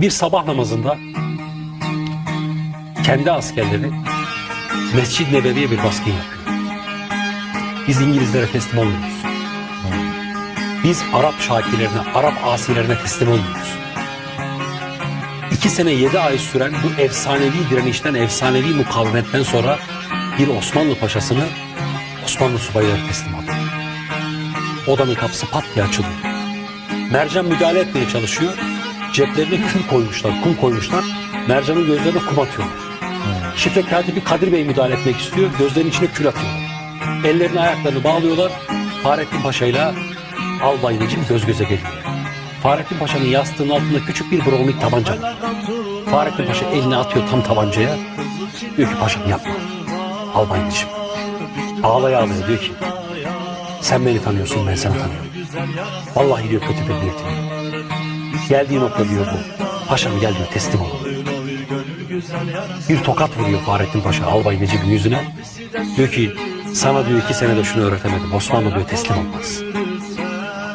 bir sabah namazında kendi askerleri Mescid-i Nebevi'ye bir baskın yapıyor. Biz İngilizlere teslim olmuyoruz. Biz Arap şakirlerine, Arap asilerine teslim olmuyoruz. İki sene yedi ay süren bu efsanevi direnişten, efsanevi mukavemetten sonra bir Osmanlı paşasını Osmanlı subayları teslim aldı. Odanın kapısı pat diye açılıyor. Mercan müdahale etmeye çalışıyor. Ceplerine kül koymuşlar, kum koymuşlar. Mercan'ın gözlerine kum atıyorlar. Şifre katibi Kadir Bey müdahale etmek istiyor. Gözlerinin içine kül atıyorlar. Ellerini ayaklarını bağlıyorlar. Fahrettin Paşa ile Albay Necip göz göze geliyor. Fahrettin Paşa'nın yastığının altında küçük bir browning tabanca var. Fahrettin Paşa elini atıyor tam tabancaya. Diyor ki paşam yapma. Albay Necip. Ağlaya ağlaya diyor ki sen beni tanıyorsun ben seni tanıyorum. Vallahi diyor kötü bir niyetim. Geldiği nokta diyor bu. Paşam gel diyor teslim ol. Bir tokat vuruyor Fahrettin Paşa Albay Necip'in yüzüne. Diyor ki sana diyor iki senede şunu öğretemedim. Osmanlı diyor teslim olmaz.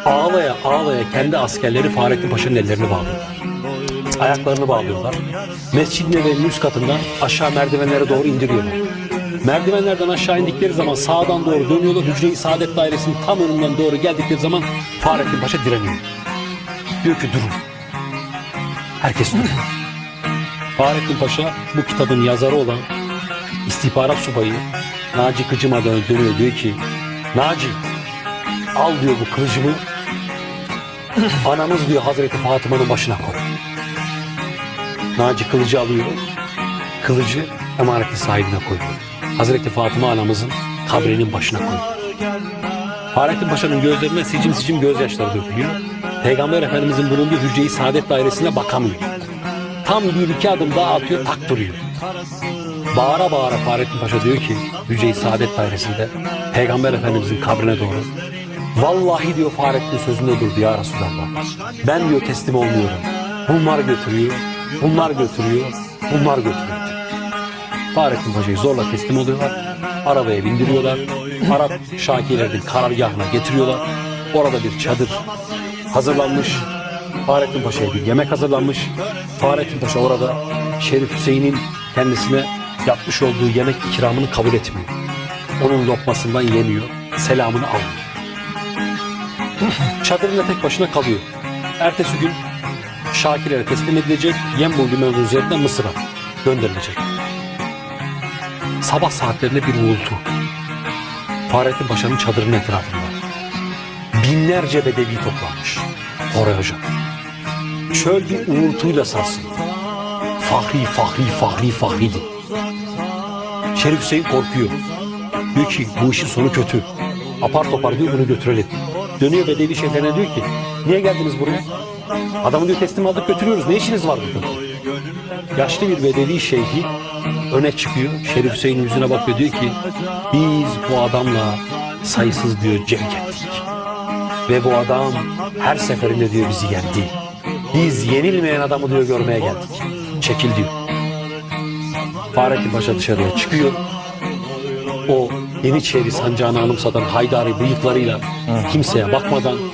Ağlaya ağlaya kendi askerleri Fahrettin Paşa'nın ellerini bağlıyorlar. Ayaklarını bağlıyorlar. Mescid-i Nebevi'nin üst katından aşağı merdivenlere doğru indiriyorlar. Merdivenlerden aşağı indikleri zaman sağdan doğru dönüyorlar. Hücre-i Saadet Dairesi'nin tam önünden doğru geldikleri zaman Fahrettin Paşa direniyor. Diyor ki durun. Herkes duruyor. Fahrettin Paşa bu kitabın yazarı olan istihbarat subayı Naci Kıcıma dön- dönüyor diyor ki Naci al diyor bu kılıcımı anamız diyor Hazreti Fatıma'nın başına koy. Naci kılıcı alıyor. Kılıcı emanetin sahibine koyuyor. Hazreti Fatıma anamızın kabrinin başına koyuyor. Fahrettin Paşa'nın gözlerine sicim sicim gözyaşları dökülüyor. Peygamber Efendimizin bulunduğu hücre-i saadet dairesine bakamıyor. Tam bir iki adım daha atıyor tak duruyor. Bağıra bağıra Fahrettin Paşa diyor ki Hücre-i Saadet Dairesi'nde Peygamber Efendimizin kabrine doğru Vallahi diyor Fahrettin sözünde durdu ya Resulallah. Ben diyor teslim olmuyorum. Bunlar götürüyor, bunlar götürüyor, bunlar götürüyor. Fahrettin Paşa'yı zorla teslim oluyorlar. Arabaya bindiriyorlar. Arap şakirlerinin karargahına getiriyorlar. Orada bir çadır hazırlanmış. Fahrettin Paşa'ya bir yemek hazırlanmış. Fahrettin Paşa orada Şerif Hüseyin'in kendisine yapmış olduğu yemek ikramını kabul etmiyor. Onun lokmasından yemiyor. Selamını almıyor. Çadırında tek başına kalıyor. Ertesi gün Şakirlere teslim edilecek. Yembul limanı üzerinden Mısır'a gönderilecek. Sabah saatlerinde bir uğultu. Fahrettin Paşa'nın çadırının etrafında. Binlerce bedevi toplanmış. Oraya hocam. Çöl bir uğultuyla sarsıldı. Fahri, Fahri, Fahri, Fahri'di. Şerif Hüseyin korkuyor. Diyor ki bu işin sonu kötü. Apar topar diyor bunu götürelim. Dönüyor Bedevi şeyhlerine diyor ki niye geldiniz buraya? Adamı diyor teslim aldık götürüyoruz. Ne işiniz var burada? Yaşlı bir Bedevi şeyhi öne çıkıyor. Şerif Hüseyin yüzüne bakıyor diyor ki biz bu adamla sayısız diyor cenk ettik. Ve bu adam her seferinde diyor bizi yendi. Biz yenilmeyen adamı diyor görmeye geldik. Çekil diyor. Fahrettin Paşa dışarıya çıkıyor. O Yeniçeri sancağını anımsatan Haydari bıyıklarıyla kimseye bakmadan